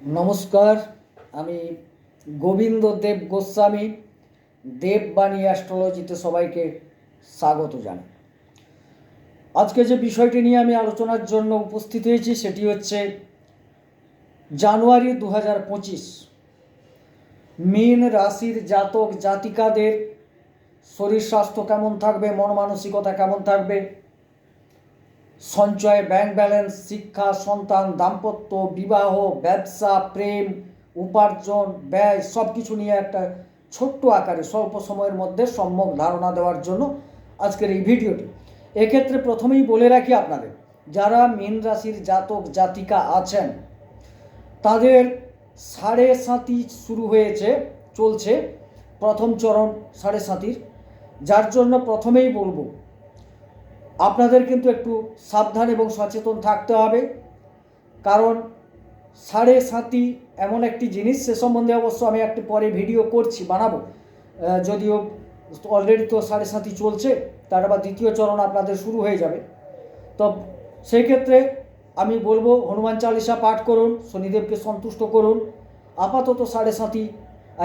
নমস্কার, আমি গোবিন্দ দেব গোস্বামী, দেববাণী অ্যাস্ট্রোলজিতে সবাইকে স্বাগত জানাই। আজকে যে বিষয়টি নিয়ে আমি আলোচনার জন্য উপস্থিত হয়েছি সেটি হচ্ছে জানুয়ারি দু হাজার পঁচিশ, মীন রাশির জাতক জাতিকাদের শরীর স্বাস্থ্য কেমন থাকবে, মন মানসিকতা কেমন থাকবে সঞ্চয় ব্যাংক ব্যালেন্স শিক্ষা, সন্তান, দাম্পত্য, বিবাহ, ব্যবসা, প্রেম, উপার্জন, ব্যয় সব কিছু নিয়ে একটা ছোট্ট আকারে স্বল্প সময়ের মধ্যে সম্যক ধারণা দেওয়ার জন্য আজকের এই ভিডিওটি। এক্ষেত্রে প্রথমেই বলে রাখি আপনাদের, যারা মীন রাশির জাতক, জাতিকা আছেন, তাদের সাড়ে সাতি শুরু হয়েছে, চলছে প্রথম চরণ সাড়ে সাতির। যার জন্য প্রথমেই বলব আপনাদের কিন্তু একটু সাবধান এবং সচেতন থাকতে হবে। কারণ সাড়ে সাতি এমন একটি জিনিস, সে সম্বন্ধে অবশ্য আমি একটু পরে ভিডিও করছি, বানাবো। যদিও অলরেডি তো সাড়ে সাতি চলছে, তার আবার দ্বিতীয় চরণ আপনাদের শুরু হয়ে যাবে। তো সেক্ষেত্রে আমি বলব, হনুমান চালিসা পাঠ করুন, শনিদেবকে সন্তুষ্ট করুন। আপাতত সাড়ে সাতি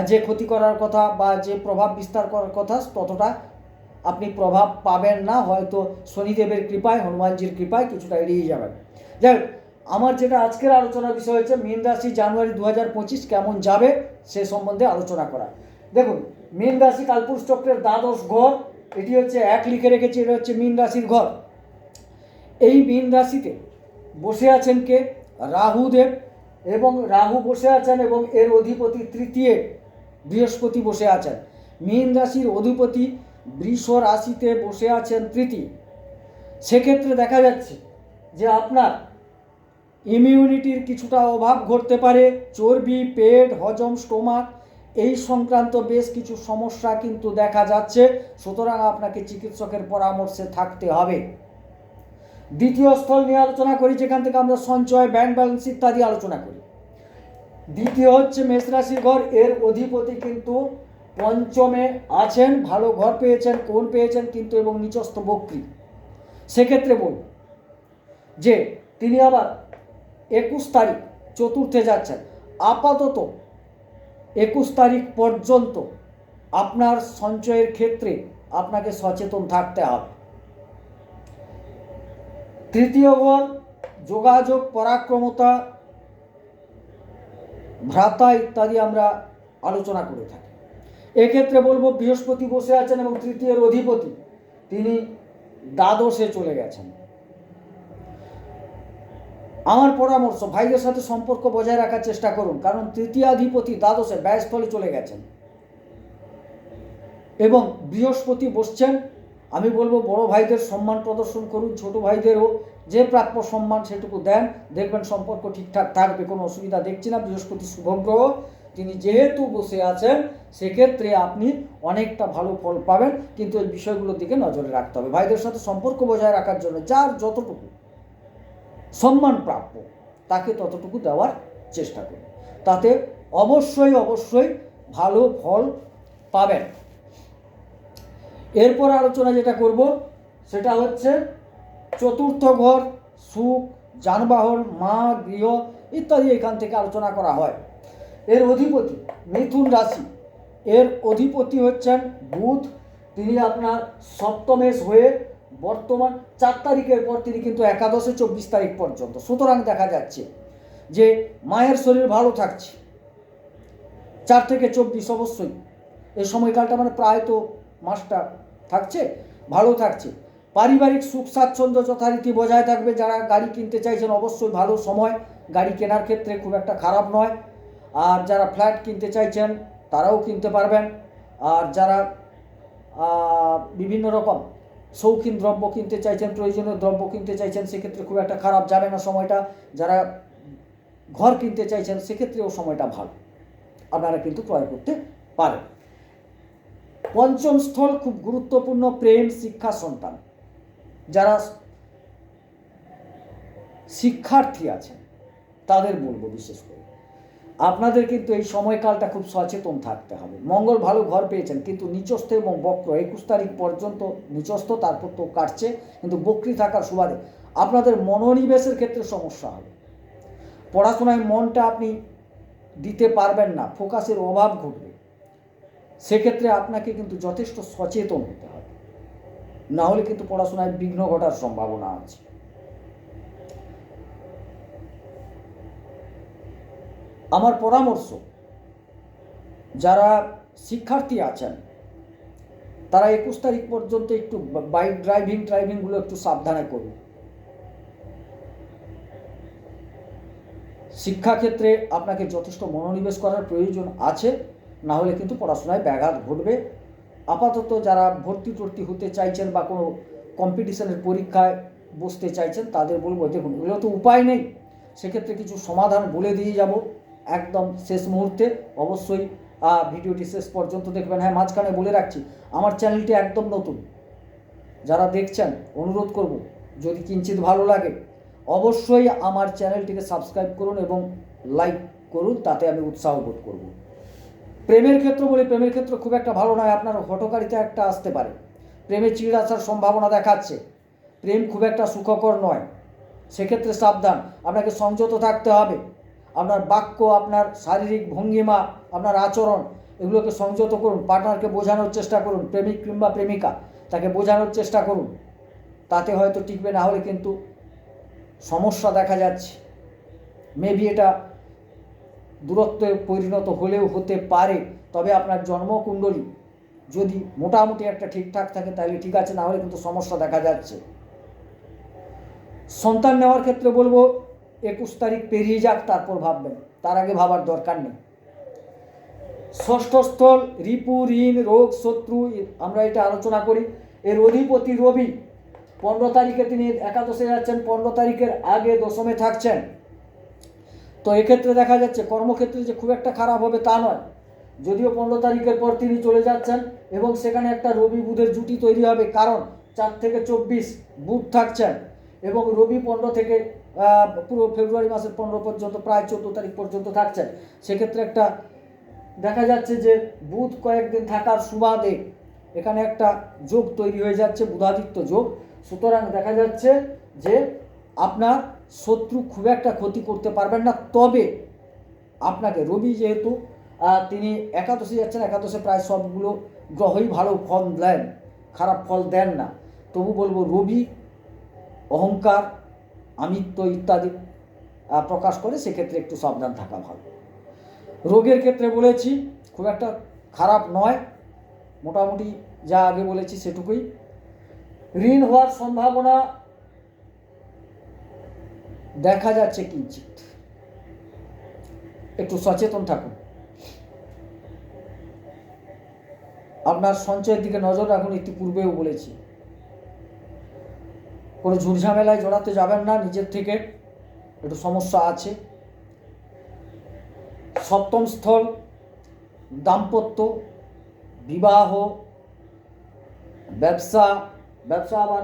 যে ক্ষতি করার কথা বা যে প্রভাব বিস্তার করার কথা, ততটা আপনি প্রভাব পাবেন না, হয়তো শনিদেবের কৃপায়, হনুমানজির কৃপায় কিছুটা এড়িয়ে যাবেন। যাই আমার যেটা আজকের আলোচনার বিষয় হচ্ছে, মীন রাশি জানুয়ারি দু হাজার পঁচিশ কেমন যাবে সে সম্বন্ধে আলোচনা করা। দেখুন, মীন রাশি কালপুরুষ চক্রের দ্বাদশ ঘর, এটি হচ্ছে এক লিখে রেখেছি, এটা হচ্ছে মীন রাশির ঘর। এই মীন রাশিতে বসে আছেন কে? রাহুদেব এবং রাহু বসে আছেন এবং এর অধিপতি তৃতীয় বৃহস্পতি বসে আছেন। মীন রাশির অধিপতি বৃষ রাশিতে বসে আছেন তৃতীয় সেক্ষেত্রে দেখা যাচ্ছে যে আপনার ইমিউনিটির কিছুটা অভাব ঘটতে পারে, চর্বি, পেট, হজম, স্টোমাক, এই সংক্রান্ত বেশ কিছু সমস্যা কিন্তু দেখা যাচ্ছে। সুতরাং আপনাকে চিকিৎসকের পরামর্শে থাকতে হবে। দ্বিতীয় স্থল নিয়ে আলোচনা করি, যেখান থেকে আমরা সঞ্চয় ব্যাংক ব্যালেন্স ইত্যাদি আলোচনা করি। দ্বিতীয় হচ্ছে মেষ রাশির ঘর, এর অধিপতি কিন্তু পঞ্চমে আছেন, ভালো ঘর পেয়েছেন, কোন পেয়েছেন কিন্তু এবং নিচস্থ বক্রি। সেক্ষেত্রে বলব যে তিনি আবার একুশ তারিখ চতুর্থে যাচ্ছেন। আপাতত একুশ তারিখ পর্যন্ত আপনার সঞ্চয়ের ক্ষেত্রে আপনাকে সচেতন থাকতে হবে। তৃতীয় ঘর যোগাযোগ, পরাক্রমতা, ভ্রাতা ইত্যাদি আমরা আলোচনা করে থাকি। এক্ষেত্রে বলব বৃহস্পতি বসে আছেন এবং তৃতীয়ের অধিপতি। তিনি দ্বাদশে চলে গেছেন। আমার পরামর্শ, ভাইদের সাথে সম্পর্ক বজায় রাখার চেষ্টা করুন, কারণ তৃতীয়াধিপতি দ্বাদশে ব্যয়স্থলে চলে গেছেন। এবং বৃহস্পতি বসছেন, আমি বলব বড় ভাইদের সম্মান প্রদর্শন করুন, ছোট ভাইদেরও যে প্রাপ্য সম্মান সেটুকু দেন, দেখবেন সম্পর্ক ঠিকঠাক থাকবে, কোনো অসুবিধা দেখছি না, বৃহস্পতি শুভগ্রহ তিনি যেহেতু বসে আছেন, সেক্ষেত্রে আপনি অনেকটা ভালো ফল পাবেন, কিন্তু এই বিষয়গুলোর দিকে নজরে রাখতে হবে। ভাইদের সাথে সম্পর্ক বজায় রাখার জন্য যার যতটুকু সম্মান প্রাপ্য, তাকে ততটুকু দেওয়ার চেষ্টা করুন। তাতে অবশ্যই অবশ্যই ভালো ফল পাবেন। এরপর আলোচনা যেটা করব, সেটা হচ্ছে চতুর্থ ঘর, সুখ, যানবাহন, মা, গৃহ ইত্যাদি এখান থেকে আলোচনা করা হয়। এর অধিপতি মিথুন রাশি। এর অধিপতি হচ্ছেন বুধ। তিনি আপনার সপ্তমেশ হয়ে বর্তমান চার তারিখের পর তিনি কিন্তু একাদশে চব্বিশ তারিখ পর্যন্ত। সুতরাং দেখা যাচ্ছে যে মায়ের শরীর ভালো থাকছে। চার থেকে চব্বিশ অবশ্যই। এই সময়কালটা মানে প্রায় তো মাসটা থাকছে, ভালো থাকছে। পারিবারিক সুখ স্বাচ্ছন্দ্য যথারীতি বজায় থাকবে। যারা গাড়ি কিনতে চাইছেন অবশ্যই ভালো সময়। গাড়ি কেনার ক্ষেত্রে খুব একটা খারাপ নয়। আর যারা ফ্ল্যাট কিনতে চাইছেন, তারাও কিনতে পারবেন। আর যারা বিভিন্ন রকম শৌখিন দ্রব্য কিনতে চাইছেন, প্রয়োজনীয় দ্রব্য কিনতে চাইছেন, সেক্ষেত্রে খুব একটা খারাপ যাবে না সময়টা। যারা ঘর কিনতে চাইছেন, সেক্ষেত্রেও সময়টা ভালো। আপনারা কিন্তু ক্রয় করতে পারেন। পঞ্চম স্থল, খুব গুরুত্বপূর্ণ, প্রেম, শিক্ষা, সন্তান। যারা শিক্ষার্থী আছেন, তাদের বলব বিশেষ করে। আপনাদের কিন্তু এই সময়কালটা খুব সচেতন থাকতে হবে। মঙ্গল ভালো ঘর পেয়েছেন, কিন্তু নিচস্থ এবং বক্র একুশ তারিখ পর্যন্ত নিচস্থ তারপর তো কাটছে, কিন্তু বক্রি থাকার সুবাদে আপনাদের মনোনিবেশের ক্ষেত্রে সমস্যা হবে। পড়াশোনায় মনটা আপনি দিতে পারবেন না, ফোকাসের অভাব ঘটবে। সেক্ষেত্রে আপনাকে কিন্তু যথেষ্ট সচেতন হতে হবে। না হলে কিন্তু পড়াশোনায় বিঘ্ন ঘটার সম্ভাবনা আছে। আমার পরামর্শ, যারা শিক্ষার্থী আছেন, তারা একুশ তারিখ পর্যন্ত একটু বাইক ড্রাইভিং ড্রাইভিংগুলো একটু সাবধানে করুন। শিক্ষাক্ষেত্রে আপনাকে যথেষ্ট মনোনিবেশ করার প্রয়োজন আছে, না হলে কিন্তু পড়াশোনায় ব্যাঘাত ঘটবে। আপাতত যারা ভর্তি টর্তি হতে চাইছেন বা কোনো কম্পিটিশনের পরীক্ষায় বসতে চাইছেন, তাদের বলব, দেখুন, এগুলো তো উপায় নেই। সেক্ষেত্রে কিছু সমাধান বলে দিয়ে যাব। একদম শেষ মুহূর্তে অবশ্যই ভিডিওটি শেষ পর্যন্ত দেখবেন। হ্যাঁ মাঝখানে বলে রাখছি, আমার চ্যানেলটি একদম নতুন। যারা দেখছেন, অনুরোধ করব, যদি কিঞ্চিত ভালো লাগে, অবশ্যই আমার চ্যানেলটিকে সাবস্ক্রাইব করুন এবং লাইক করুন, তাতে আমি উৎসাহ বোধ করব। প্রেমের ক্ষেত্র বলি, প্রেমের ক্ষেত্র খুব একটা ভালো নয়, আপনার হটকারিতা একটা আসতে পারে। প্রেমে চিড় আসার সম্ভাবনা দেখাচ্ছে। প্রেম খুব একটা সুখকর নয়। সেক্ষেত্রে সাবধান, আপনাকে সংযত থাকতে হবে। আপনার বাক্য, আপনার শারীরিক ভঙ্গিমা, আপনার আচরণ, এগুলোকে সংযত করুন। পার্টনারকে বোঝানোর চেষ্টা করুন। প্রেমিক কিংবা প্রেমিকা, তাকে বোঝানোর চেষ্টা করুন। তাতে হয়তো টিকবে, না হলে কিন্তু সমস্যা দেখা যাচ্ছে। মেবি এটা দূরত্বে পরিণত হলেও হতে পারে। তবে আপনার জন্মকুণ্ডলী যদি মোটামুটি একটা ঠিকঠাক থাকে, তাহলে ঠিক আছে, না হলে কিন্তু সমস্যা দেখা যাচ্ছে। সন্তান নেওয়ার ক্ষেত্রে বলব একুশ তারিখ পেরিয়ে যাক, তারপর ভাববেন। তার আগে ভাবার দরকার নেই। ষষ্ঠ স্থল, রিপু, ঋণ, রোগ, শত্রু, আমরা এটা আলোচনা করি। এর অধিপতি রবি, পনেরো তারিখে তিনি একাদশে যাচ্ছেন, পনেরো তারিখের আগে দশমে থাকছেন। তো এক্ষেত্রে দেখা যাচ্ছে, কর্মক্ষেত্রে যে খুব একটা খারাপ হবে তা নয়। যদিও পনেরো তারিখের পর তিনি চলে যাচ্ছেন এবং সেখানে একটা রবি বুধের জুটি তৈরি হবে, কারণ চার থেকে চব্বিশ বুধ থাকছেন এবং রবি পনেরো থেকে পুরো ফেব্রুয়ারি মাসের পনেরো পর্যন্ত, প্রায় চোদ্দ তারিখ পর্যন্ত থাকছেন। সেক্ষেত্রে একটা দেখা যাচ্ছে যে বুধ কয়েকদিন থাকার সুবাদে এখানে একটা যোগ তৈরি হয়ে যাচ্ছে, বুধাদিত্য যোগ। সুতরাং দেখা যাচ্ছে যে আপনার শত্রু খুব একটা ক্ষতি করতে পারবেন না। তবে আপনাকে রবি যেহেতু তিনি একাদশে যাচ্ছেন, একাদশে প্রায় সবগুলো গ্রহই ভালো ফল দেন, খারাপ ফল দেন না। তবু বলব রবি, অহংকার আমিত্ব ইত্যাদি প্রকাশ করে সেক্ষেত্রে একটু সাবধান থাকা ভালো। রোগের ক্ষেত্রে বলেছি, খুব একটা খারাপ নয়। মোটামুটি যা আগে বলেছি সেটুকুই। ঋণ হওয়ার সম্ভাবনা দেখা যাচ্ছে কিঞ্চিত। একটু সচেতন থাকুন। আপনার সঞ্চয়ের দিকে নজর রাখুন ইতিপূর্বেও বলেছি। কোনো ঝুটঝামেলায় জড়াতে যাবেন না নিজের থেকে। একটু সমস্যা আছে। সপ্তম স্থল, দাম্পত্য, বিবাহ, ব্যবসা ব্যবসা আবার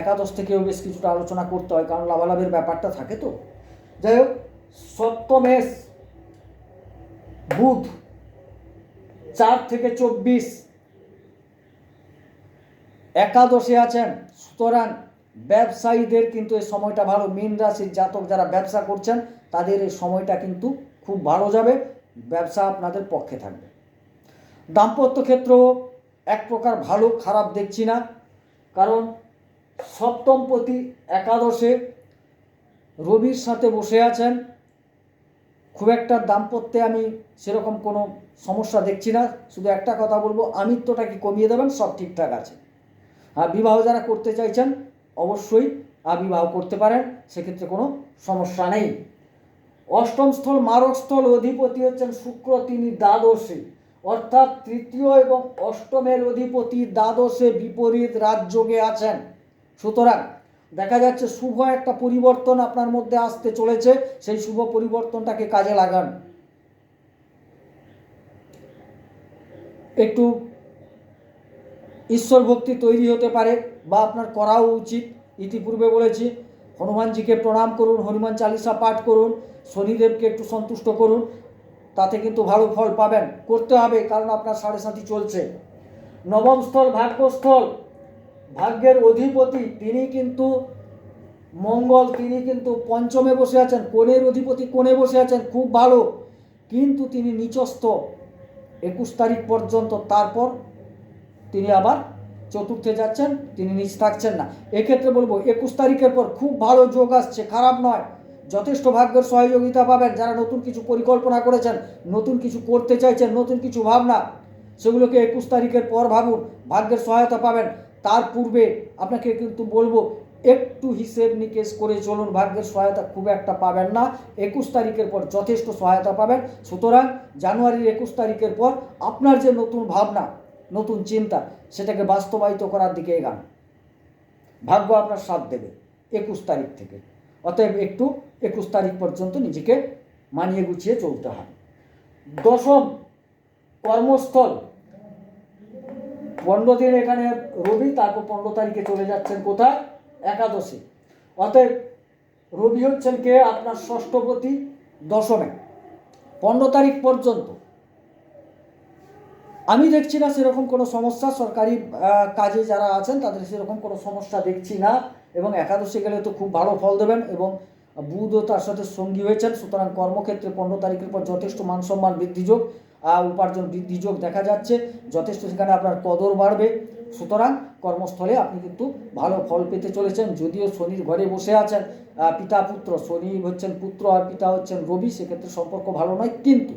একাদশ থেকেও বেশ কিছুটা আলোচনা করতে হয়, কারণ লাভালাভের ব্যাপারটা থাকে তো। যাই হোক, সপ্তমেশ, বুধ, চার থেকে চব্বিশ, একাদশে আছেন সুতরাং ব্যবসায়ীদের কিন্তু এই সময়টা ভালো। মীন রাশির জাতক যারা ব্যবসা করছেন, তাদের এই সময়টা কিন্তু খুব ভালো যাবে। ব্যবসা আপনাদের পক্ষে থাকবে। দাম্পত্য ক্ষেত্র এক প্রকার ভালো, খারাপ দেখছি না। কারণ সপ্তমপতি একাদশে রবির সাথে বসে আছেন। খুব একটা দাম্পত্যে আমি সেরকম কোনো সমস্যা দেখছি না। শুধু একটা কথা বলব আমিত্বটাকে কমিয়ে দেবেন? সব ঠিকঠাক আছে। আর বিবাহ যারা করতে চাইছেন অবশ্যই বিবাহ করতে পারেন, সেক্ষেত্রে কোনো সমস্যা নেই। অষ্টম স্থল মারক স্থল অধিপতি হচ্ছেন শুক্র, তিনি দ্বাদশে। অর্থাৎ তৃতীয় এবং অষ্টমের অধিপতি দ্বাদশে বিপরীত রাজযোগে আছেন। সুতরাং দেখা যাচ্ছে শুভ একটা পরিবর্তন আপনার মধ্যে আসতে চলেছে, সেই শুভ পরিবর্তনটাকে কাজে লাগান। একটু ঈশ্বর ভক্তি তৈরি হতে পারে বা আপনার করাও উচিত। ইতিপূর্বে বলেছি, হনুমানজিকে প্রণাম করুন, হনুমান চালিসা পাঠ করুন, শনিদেবকে একটু সন্তুষ্ট করুন, তাতে কিন্তু ভালো ফল পাবেন। করতে হবে, কারণ আপনার সাড়ে সাথী চলছে। নবম স্থল ভাগ্যস্থল। ভাগ্যের অধিপতি, তিনি কিন্তু মঙ্গল, তিনি কিন্তু পঞ্চমে বসে আছেন, কোণের অধিপতি কোণে বসে আছেন, খুব ভালো। কিন্তু তিনি নিচস্থ, একুশ তারিখ পর্যন্ত, তারপর তিনি আবার চতুর্থে যাচ্ছেন, তিনি নিচ থাকছেন না। এক্ষেত্রে বলব, একুশ তারিখের পর খুব ভালো যোগ আসছে, খারাপ নয়। যথেষ্ট ভাগ্যের সহযোগিতা পাবেন যারা নতুন কিছু পরিকল্পনা করেছেন, নতুন কিছু করতে চাইছেন, নতুন কিছু ভাবনা, সেগুলোকে একুশ তারিখের পর ভাবুন, ভাগ্যের সহায়তা পাবেন। তার পূর্বে আপনাকে কিন্তু বলব, একটু হিসেব নিকেশ করে চলুন, ভাগ্যের সহায়তা খুব একটা পাবেন না। একুশ তারিখের পর যথেষ্ট সহায়তা পাবেন। সুতরাং জানুয়ারির একুশ তারিখের পর আপনার যে নতুন ভাবনা নতুন চিন্তা, সেটাকে বাস্তবায়িত করার দিকে এগান। ভাগ্য আপনার সাথ দেবে একুশ তারিখ থেকে। অতএব একটু একুশ তারিখ পর্যন্ত নিজেকে মানিয়ে গুছিয়ে চলতে হয়। দশম কর্মস্থল। পনেরো দিন এখানে রবি, তারপর পনেরো তারিখে চলে যাচ্ছেন কোথায়? একাদশী। অতএব রবি হচ্ছেন কে? আপনার ষষ্ঠপতি দশমে। পনেরো তারিখ পর্যন্ত আমি দেখছি না সেরকম কোনো সমস্যা। সরকারি কাজে যারা আছেন তাদের সেরকম কোনো সমস্যা দেখছি না। এবং একাদশী গেলে তো খুব ভালো ফল দেবেন এবং বুধও তার সাথে সঙ্গী হয়েছেন। সুতরাং কর্মক্ষেত্রে পনেরো তারিখের পর যথেষ্ট মান সম্মান বৃদ্ধিযোগ আহ, উপার্জন বৃদ্ধিযোগ দেখা যাচ্ছে। যথেষ্ট সেখানে আপনার কদর বাড়বে। সুতরাং কর্মস্থলে আপনি কিন্তু ভালো ফল পেতে চলেছেন। যদিও শনির ঘরে বসে আছেন পিতা পুত্র শনি হচ্ছেন পুত্র আর পিতা হচ্ছেন রবি সেক্ষেত্রে সম্পর্ক ভালো নয়। কিন্তু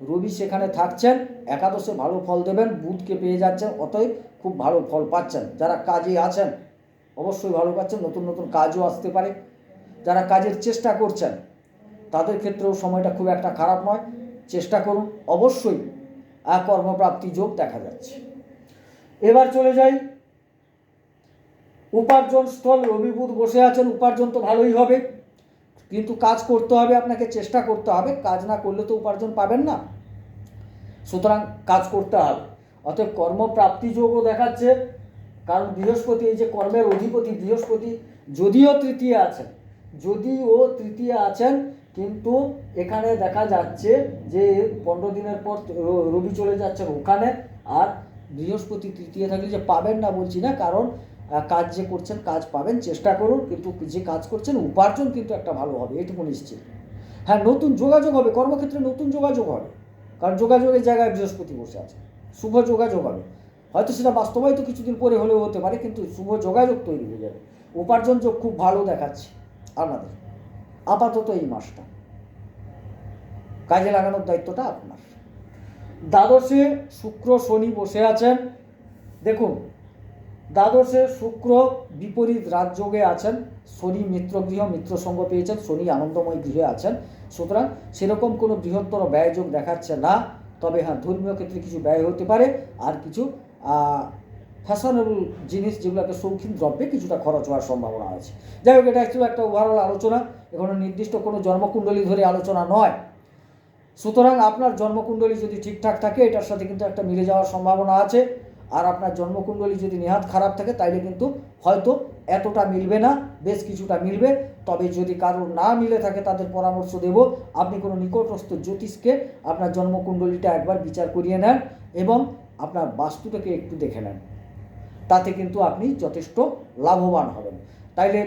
রবি সেখানে থাকছেন, একাদশে ভালো ফল দেবেন, বুধকে পেয়ে যাচ্ছেন, অতএব খুব ভালো ফল পাচ্ছেন। যারা কাজে আছেন, অবশ্যই ভালো পাচ্ছেন, নতুন নতুন কাজও আসতে পারে। যারা কাজের চেষ্টা করছেন, তাদের ক্ষেত্রেও সময়টা খুব একটা খারাপ নয়। চেষ্টা করুন, অবশ্যই কর্মপ্রাপ্তি যোগ দেখা যাচ্ছে। এবার চলে যাই। উপার্জন স্থল রবি বুধ বসে আছেন, উপার্জন তো ভালোই হবে। কিন্তু কাজ করতে হবে, আপনাকে চেষ্টা করতে হবে, কাজ না করলে তো উপার্জন পাবেন না। সুতরাং কাজ করতে হবে। অতএব কর্মপ্রাপ্তি যোগও দেখাচ্ছে, কারণ বৃহস্পতি এই যে কর্মের অধিপতি, বৃহস্পতি যদিও তৃতীয় আছেন, যদিও তৃতীয় আছেন, কিন্তু এখানে দেখা যাচ্ছে যে পনেরো দিনের পর রবি চলে যাচ্ছেন ওখানে, আর বৃহস্পতি তৃতীয় থাকলে যে পাবেন না বলছি না, কারণ কাজ যে করছেন, কাজ পাবেন, চেষ্টা করুন, কিন্তু যে কাজ করছেন, উপার্জন কিন্তু একটা ভালো হবে, এটুকু নিশ্চিত। হ্যাঁ নতুন যোগাযোগ হবে, কর্মক্ষেত্রে নতুন যোগাযোগ হবে, কারণ যোগাযোগের জায়গায় বৃহস্পতি বসে আছে, শুভ যোগাযোগ হবে। হয়তো সেটা বাস্তবায়িত কিছুদিন পরে হলেও হতে পারে, কিন্তু শুভ যোগাযোগ তৈরি হয়ে যাবে। উপার্জন যোগ খুব ভালো দেখাচ্ছে আপনাদের। আপাতত এই মাসটা। কাজে লাগানোর দায়িত্বটা আপনার। দ্বাদশে শুক্র শনি বসে আছেন। দেখুন দ্বাদশে শুক্র বিপরীত রাজযোগে আছেন। শনি মিত্রগৃহ মিত্র সঙ্গ পেয়েছেন। শনি আনন্দময় গৃহে আছেন। সুতরাং সেরকম কোনো বৃহত্তর ব্যয়যোগ দেখাচ্ছে না। তবে হ্যাঁ ধর্মীয় ক্ষেত্রে কিছু ব্যয় হতে পারে। আর কিছু ফ্যাশনেবল জিনিস যেগুলোকে শৌখিন দ্রব্যে কিছুটা খরচ হওয়ার সম্ভাবনা আছে। যাই হোক, এটা অ্যাকচুয়ালি একটা ওভারঅল আলোচনা। এখানে নির্দিষ্ট কোনো জন্মকুণ্ডলী ধরে আলোচনা নয়। সুতরাং আপনার জন্মকুণ্ডলী যদি ঠিকঠাক থাকে, এটার সাথে কিন্তু একটা মিলে যাওয়ার সম্ভাবনা আছে। আর আপনার জন্মকুণ্ডলী যদি নেহাত খারাপ থাকে, তাইলে কিন্তু হয়তো এতটা মিলবে না, বেশ কিছুটা মিলবে। তবে যদি কারোর না মিলে থাকে, তাদের পরামর্শ দেব। আপনি কোনো নিকটস্থ জ্যোতিষকে আপনার জন্মকুণ্ডলীটা একবার বিচার করিয়ে নেন এবং আপনার বাস্তুটাকে একটু দেখে নেন। তাতে কিন্তু আপনি যথেষ্ট লাভবান হবেন। তাইলে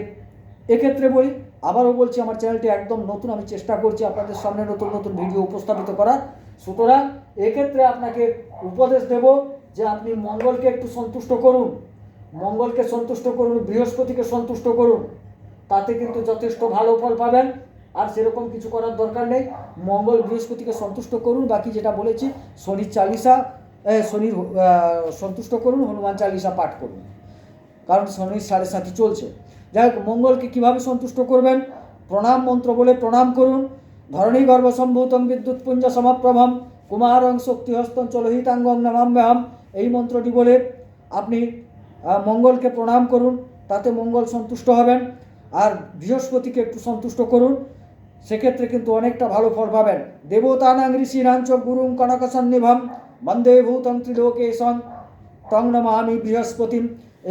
এক্ষেত্রে বলি, আবারও বলছি, আমার চ্যানেলটি একদম নতুন, আমি চেষ্টা করছি আপনাদের সামনে নতুন নতুন ভিডিও উপস্থাপিত করার। সুতরাং এক্ষেত্রে আপনাকে উপদেশ দেব যে আপনি মঙ্গলকে একটু সন্তুষ্ট করুন মঙ্গলকে সন্তুষ্ট করুন বৃহস্পতিকে সন্তুষ্ট করুন তাতে কিন্তু যথেষ্ট ভালো ফল পাবেন। আর সেরকম কিছু করার দরকার নেই। মঙ্গল বৃহস্পতিকে সন্তুষ্ট করুন বাকি যেটা বলেছি শনির চালিসা এ, শনির সন্তুষ্ট করুন হনুমান চালিসা পাঠ করুন। কারণ শনির সাড়ে সাথে চলছে। যাই হোক মঙ্গলকে কীভাবে সন্তুষ্ট করবেন? প্রণাম মন্ত্র বলে প্রণাম করুন। ধরণী গর্ভসম্ভূতং বিদ্যুৎ পুঞ্জ সমাপ্রভম। কুমারং শক্তিহস্তং চলহিতাঙ্গং নমাম্যহম এই মন্ত্রটি বলে, আপনি মঙ্গলকে প্রণাম করুন, তাতে মঙ্গল সন্তুষ্ট হবেন, আর বৃহস্পতিকে একটু সন্তুষ্ট করুন, সেক্ষেত্রে কিন্তু অনেকটা ভালো ফল পাবেন। দেবতানাং ঋষিরাঞ্চ গুরুং কনক সন্নিভম বন্দে ভূতং ত্রিলোকেশং তং নমামি বৃহস্পতি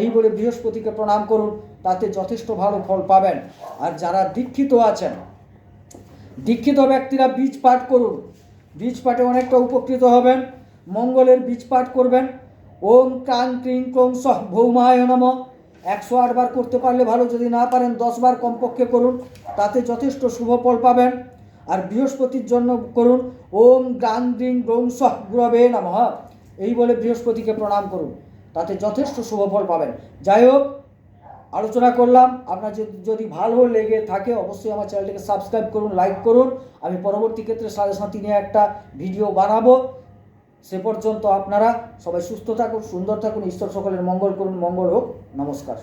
এই বলে বৃহস্পতিকে প্রণাম করুন, তাতে যথেষ্ট ভালো ফল পাবেন। আর যারা দীক্ষিত আছেন, দীক্ষিত ব্যক্তিরা বীজ পাঠ করুন। বীজ পাঠে অনেকটা উপকৃত হবেন। মঙ্গলের বীজ পাঠ করবেন। ওম ক্রাং ক্রিং ক্রং সহ ভৌমায় নম। একশো আটবার করতে পারলে ভালো, যদি না পারেন দশবার কমপক্ষে করুন, তাতে যথেষ্ট শুভ ফল পাবেন। আর বৃহস্পতির জন্য করুন, ওম গ্রিং গ্রৌং সহ গুরবে নমঃ। এই বলে বৃহস্পতিকে প্রণাম করুন, তাতে যথেষ্ট শুভ ফল পাবেন। যাই হোক, আলোচনা করলাম। আপনার যদি যদি ভালো লেগে থাকে, অবশ্যই আমার চ্যানেলটিকে সাবস্ক্রাইব করুন, লাইক করুন। আমি পরবর্তী ক্ষেত্রে সাড়ে সাথী নিয়ে একটা ভিডিও বানাবো। সে পর্যন্ত আপনারা সবাই সুস্থ থাকুন, সুন্দর থাকুন, ঈশ্বর সকলের মঙ্গল করুন, মঙ্গল হোক। নমস্কার।